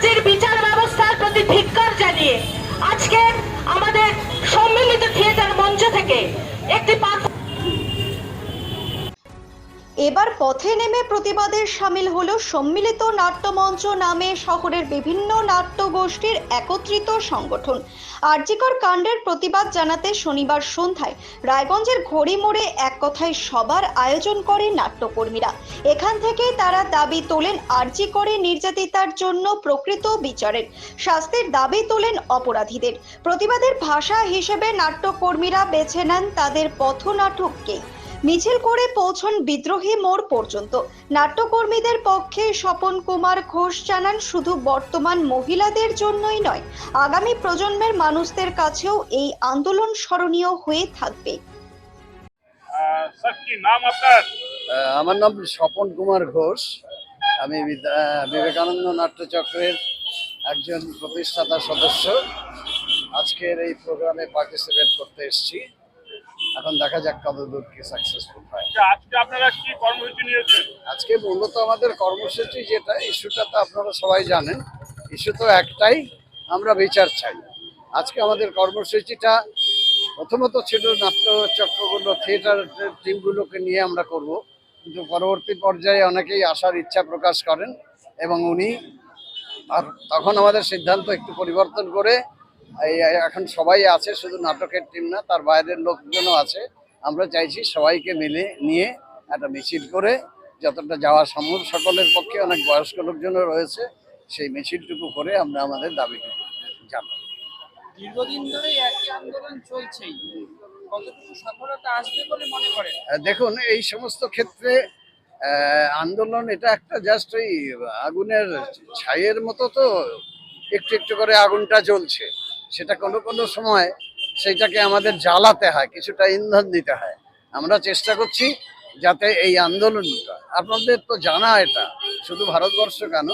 রাজ্যের বিচার ব্যবস্থার প্রতি ধিক্কার জানিয়ে আজকে আমাদের সম্মিলিত থিয়েটার মঞ্চ থেকে একটি এবার পথে নেমে প্রতিবাদের সামিল হলো সম্মিলিত নাট্যমঞ্চ নামে শহরের বিভিন্ন নাট্যগোষ্ঠীর একত্রিত সংগঠন। আরজিকর কাণ্ডের প্রতিবাদ জানাতে শনিবার সন্ধ্যায় রায়গঞ্জের ঘড়ি মোড়ে এক কথায় সবার আয়োজন করে নাট্যকর্মীরা। এখান থেকেই তারা দাবি তোলেন আরজি করে নির্যাতিতার জন্য প্রকৃত বিচারের। শাস্তির দাবি তোলেন অপরাধীদের। প্রতিবাদের ভাষা হিসেবে নাট্যকর্মীরা বেছে নেন তাদের পথনাটককেই মিছিল করে পৌঁছন বিদ্রোহী মোড় পর্যন্ত। নাট্যকর্মীদের পক্ষে স্বপন কুমার ঘোষ জানান শুধু বর্তমান মহিলাদের জন্যই নয় আগামী প্রজন্মের মানুষদের কাছেও এই আন্দোলন স্মরণীয় হয়ে থাকবে। আহ, স্যার কি নাম আমার নাম স্বপন কুমার ঘোষ। আমি বিবেকানন্দ নাট্যচক্রের একজন প্রতিষ্ঠাতা সদস্য। আজকের এই প্রোগ্রামে পার্টিসিপেট করতে এসেছি। এখন দেখা যাক কতদূর কি সাকসেসফুল হয়। আচ্ছা, আজকে আপনারা কি কর্মসূচি নিয়েছেন? আজকে মূলত আমাদের কর্মসূচি যেটা ইস্যুটা তো আপনারা সবাই জানেন ইস্যু তো একটাই আমরা বিচার চাই। আজকে আমাদের কর্মসূচিটা প্রথমত ছিল নাট্যচক্রগুলো থিয়েটার টিমগুলোকে নিয়ে আমরা করব। কিন্তু পরবর্তী পর্যায়ে অনেকেই আসার ইচ্ছা প্রকাশ করেন এবং উনি আর তখন আমাদের সিদ্ধান্ত একটু পরিবর্তন করে এখন সবাই আছে শুধু নাটকের টিম না তার বাইরের লোকজনও আছে। আমরা চাইছি সবাইকে মিলে নিয়ে একটা মিছিল করে যতটা যাওয়া সম্ভব সকলের পক্ষে অনেক বয়স্ক লোকজনও রয়েছে সেই মিছিলটুকু করে আমরা আমাদের দাবিটুকু জানাই দীর্ঘদিন ধরে একই আন্দোলন চলছেই। কতটুকু সফলতা আসবে বলে মনে করেন? দেখুন এই সমস্ত ক্ষেত্রে আন্দোলন এটা একটা জাস্ট ওই আগুনের ছাইয়ের মতো তো একটু একটু করে আগুনটা জ্বলছে। সেটা কোনো কোনো সময় সেইটাকে আমাদের জ্বালাতে হয়, কিছুটা ইন্ধন দিতে হয়। আমরা চেষ্টা করছি যাতে এই আন্দোলনটা, আপনাদের তো জানা এটা, শুধু ভারতবর্ষ কেন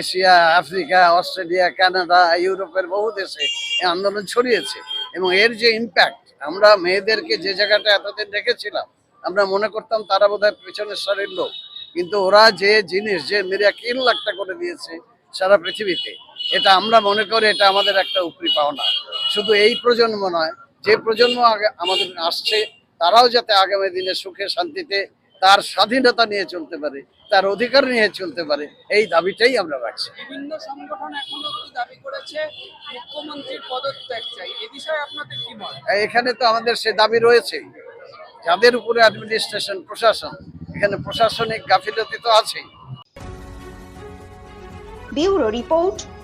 এশিয়া, আফ্রিকা, অস্ট্রেলিয়া, কানাডা, ইউরোপের বহু দেশে এই আন্দোলন ছড়িয়েছে। এবং এর যে ইম্প্যাক্ট আমরা মেয়েদেরকে যে জায়গাটা এতদিন রেখেছিলাম আমরা মনে করতাম তারা বোধহয় পেছনের সারির লোক। কিন্তু ওরা যে জিনিস, যে মিরাকিল একটা করে দিয়েছে সারা পৃথিবীতে এটা আমরা মনে করি এটা আমাদের একটা উপরি পাওনা। শুধু এই প্রজন্ম নয় যে প্রজন্ম আগে আমাদের আসছে তারাও যাতে আগামী দিনে সুখে শান্তিতে তার স্বাধীনতা নিয়ে চলতে পারে তার অধিকার নিয়ে চলতে পারে এই দাবিটাই আমরা রাখছি। বিভিন্ন সংগঠন এখনও দাবি করেছে? মুখ্যমন্ত্রীর পদত্যাগ চাই এ বিষয়ে আপনাদের কি মত? এখানে তো আমাদের সে দাবি রয়েছেই যাদের উপরে অ্যাডমিনিস্ট্রেশন প্রশাসন এখানে প্রশাসনিক গাফিলতি তো আছেই। Bureau report